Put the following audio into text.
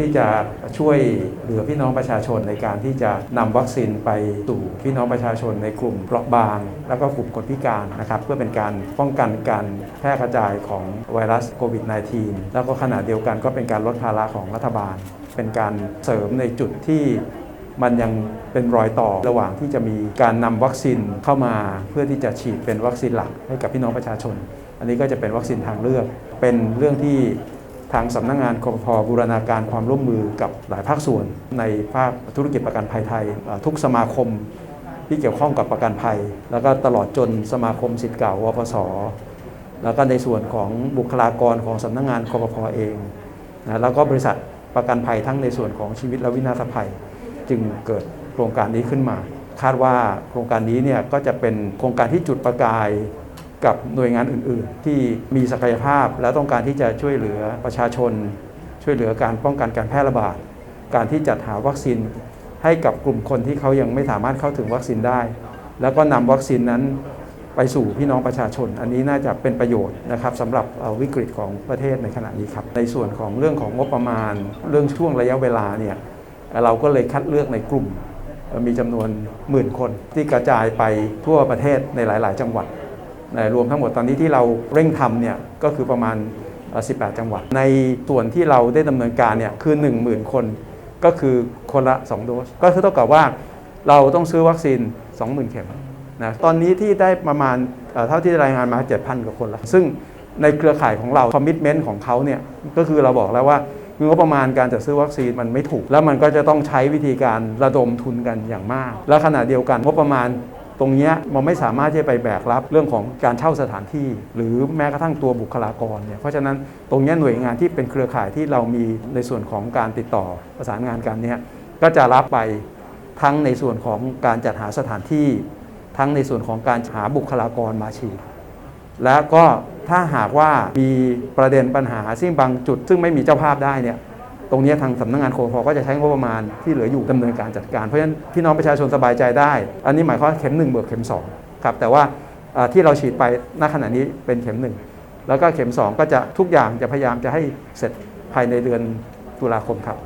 ที่จะช่วยเหลือพี่น้องประชาชนในการที่จะนำวัคซีนไปสู่พี่น้องประชาชนในกลุ่มเปราะบาง แล้วก็กลุ่มคนพิการนะครับเพื่อเป็นการป้องกันการแพร่กระจายของไวรัสโควิด -19 แล้วก็ขณะเดียวกันก็เป็นการลดภาระของรัฐบาล เป็นการเสริมในจุดที่มันยังเป็นรอยต่อระหว่างที่จะมีการนำวัคซีนเข้ามาเพื่อที่จะฉีดเป็นวัคซีนหลักให้กับพี่น้องประชาชน อันนี้ก็จะเป็นวัคซีนทางเลือก เป็นเรื่องที่ ทางสำนักงงานคอพบูรณาการความร่วมมือกับหลายภาคส่วน ในภาคธุรกิจประกันภัยไทย ทุกสมาคมที่เกี่ยวข้องกับประกันภัย แล้วก็ตลอดจนสมาคมสิทธิ์เก่าวปสแล้วก็ในส่วนของบุคลากรของสำนักงงานคอพเองนะแล้วก็บริษัทประกันภัยทั้งในส่วนของชีวิตและวินาศภัย จึงเกิดโครงการนี้ขึ้นมา คาดว่าโครงการนี้เนี่ยก็จะเป็นโครงการที่จุดประกาย กับหน่วยงานอื่น ๆ ที่มีศักยภาพและต้องการที่จะช่วยเหลือประชาชน ช่วยเหลือการป้องกันการแพร่ระบาด การที่จัดหาวัคซีนให้กับกลุ่มคนที่เขายังไม่สามารถเข้าถึงวัคซีนได้ แล้วก็นำวัคซีนนั้นไปสู่พี่น้องประชาชน อันนี้น่าจะเป็นประโยชน์นะครับสำหรับวิกฤตของประเทศในขณะนี้ครับ ในส่วนของเรื่องของงบประมาณ เรื่องช่วงระยะเวลาเนี่ยเราก็เลยคัดเลือกในกลุ่มมีจำนวนหมื่นคนที่กระจายไปทั่วประเทศในหลาย ๆ จังหวัด รวมทั้งหมดตอนนี้ที่เราเร่งทำเนี่ยก็คือประมาณ 18 จังหวัด ในส่วนที่เราได้ดำเนินการเนี่ยคือ 10,000 คนก็คือคนละ 2 โดส ก็คือเท่ากับว่าเราต้องซื้อวัคซีน 20,000 เข็มนะตอนนี้ที่ได้ประมาณเอ่อเท่าที่รายงานมา 7,000 กว่าคนแล้ว ซึ่งในเครือข่ายของเราคอมมิชเมนต์ของเขาเนี่ยก็คือเราบอกแล้วว่างบประมาณการจัดซื้อวัคซีนมันไม่ถูก แล้วมันก็จะต้องใช้วิธีการระดมทุนกันอย่างมาก และขณะเดียวกันงบประมาณ ตรงนี้มันไม่สามารถที่จะไปแบกรับเรื่องของการเช่าสถานที่ หรือแม้กระทั่งตัวบุคลากรเนี่ยเพราะฉะนั้นตรงนี้หน่วยงานที่เป็นเครือข่ายที่เรามีในส่วนของการติดต่อประสานงานกันเนี่ยก็จะรับไปทั้งในส่วนของการจัดหาสถานที่ ทั้งในส่วนของการหาบุคลากรมาฉีดแล้วก็ถ้าหากว่ามีประเด็นปัญหาซึ่งบางจุด ซึ่งไม่มีเจ้าภาพได้เนี่ย ตรงนี้ทางสำนักงานโคพก็จะใช้งบประมาณที่เหลืออยู่ดำเนินการจัดการเพราะฉะนั้นพี่น้องประชาชนสบายใจได้ อันนี้หมายความว่าเข็ม 1 เบิกเข็ม2ครับแต่ว่าที่เราฉีดไปณขณะนี้เป็นเข็ม 1 แล้วก็เข็ม 2 ก็จะทุกอย่างจะพยายามจะให้เสร็จภายในเดือนตุลาคมครับ